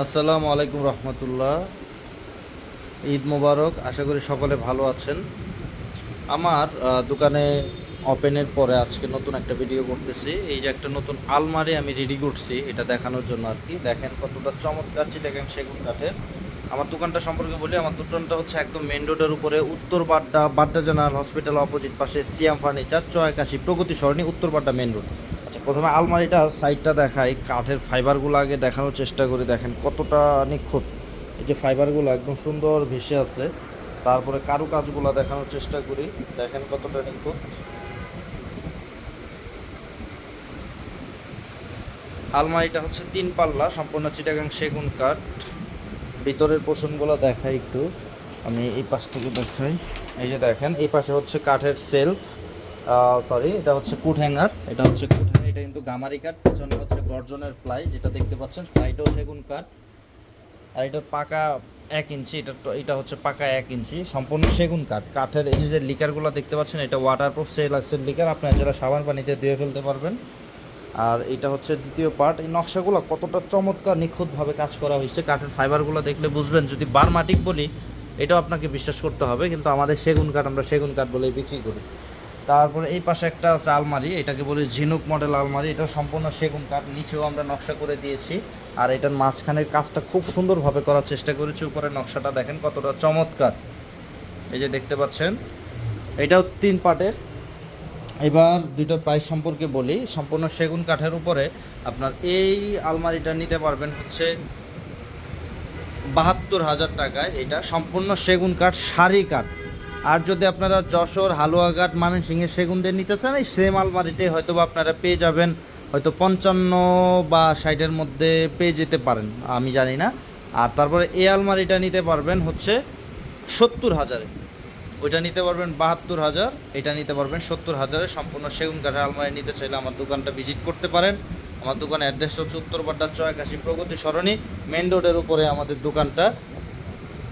আসসালামু আলাইকুম রহমতুল্লাহ। ঈদ মোবারক, আশা করি সকলে ভালো আছেন। আমার দোকানে ওপেনের পরে আজকে নতুন একটা ভিডিও করতেছি। এই যে একটা নতুন আলমারি আমি রেডি করছি, এটা দেখানোর জন্য আর কি। দেখেন কতটা চমৎকার চিটাগাং সেগুন কাঠের। আমার দোকানটা সম্পর্কে বলি, আমার দোকানটা হচ্ছে একদম মেন রোডের উপরে, উত্তর Badda Badda general hospital opposite পাশে সিয়াম ফার্নিচার, চয়কাশি প্রগতি সরণি, উত্তর বাড্ডা মেন রোড আচ্ছা প্রথমে আলমারিটার সাইডটা দেখাই, কাঠের ফাইবারগুলো আগে দেখানোর চেষ্টা করি, দেখেন কতটা নিখুঁত। এই যে ফাইবারগুলো একদম সুন্দর ভেসে আছে। তারপরে কারুকাজগুলো দেখানোর চেষ্টা করি, দেখেন কতটা নিখুঁত। আলমারিটা হচ্ছে তিন পাল্লা, সম্পূর্ণ চিটাগাং সেগুন কাঠ। ভিতরের পোষণগুলো দেখাই একটু, আমি এই পাশ থেকে দেখাই। এই যে দেখেন, এই পাশে হচ্ছে কাঠের সেলফ সরি এটা হচ্ছে কুট হ্যাঙ্গার এটা হচ্ছে কুট হ্যাঙ্গার এটা কিন্তু গামারি কাঠ পেছনে হচ্ছে গর্জনের প্লাই যেটা দেখতে পাচ্ছেন সাইডেও সেগুন কাঠ আর এটার পাকা এক ইঞ্চি, এটা এটা হচ্ছে পাকা এক ইঞ্চি, সম্পূর্ণ সেগুন কাঠ কাঠের এই যে লিকারগুলো দেখতে পাচ্ছেন, এটা ওয়াটার ওয়াটারপ্রুফ সেলাক্সের লিকার, আপনারা যারা সাবান পানিতে ধুয়ে ফেলতে পারবেন। আর এটা হচ্ছে দ্বিতীয় পার্ট এই নকশাগুলো কতটা চমৎকার, নিখুঁতভাবে কাজ করা হয়েছে। কাঠের ফাইবারগুলো দেখলে বুঝবেন, যদি বারমাটিক বলি, এটাও আপনাকে বিশ্বাস করতে হবে, কিন্তু আমাদের সেগুন কাঠ আমরা সেগুন কাঠ বলেই বিক্রি করি। তারপরে এই পাশে একটা আছে আলমারি, এটাকে বলি ঝিনুক মডেল আলমারি। এটা সম্পূর্ণ সেগুন কাঠ, নিচেও আমরা নকশা করে দিয়েছি। আর এটার মাঝখানের কাজটা খুব সুন্দরভাবে করার চেষ্টা করেছি, উপরে নকশাটা দেখেন কতটা চমৎকার। এই যে দেখতে পাচ্ছেন, এটাও তিন পার্টের এবার দুইটার প্রাইস সম্পর্কে বলি, সম্পূর্ণ সেগুন কাঠের উপরে আপনার এই আলমারিটা নিতে পারবেন হচ্ছে বাহাত্তর হাজার টাকায়। এটা সম্পূর্ণ সেগুন কাঠ, শাড়ি কাঠ। আর যদি আপনারা যশোর, হালুয়াঘাট ময়মনসিংহের সেগুন দিয়ে নিতে চান, এই সেম আলমারিটাই হয়তো বা আপনারা পেয়ে যাবেন, হয়তো পঞ্চান্ন বা ষাটের মধ্যে পেয়ে যেতে পারেন, আমি জানি না। আর তারপরে এই আলমারিটা নিতে পারবেন হচ্ছে সত্তর হাজারে। ওইটা নিতে পারবেন বাহাত্তর হাজার, এটা নিতে পারবেন সত্তর হাজারে। সম্পূর্ণ সেগুন কাঠের আলমারি নিতে চাইলে আমার দোকানটা ভিজিট করতে পারেন। আমার দোকানের অ্যাড্রেস হচ্ছে উত্তরপাড্ডা চয়কাশি প্রগতি সরণি মেন রোডের উপরে আমাদের দোকানটা।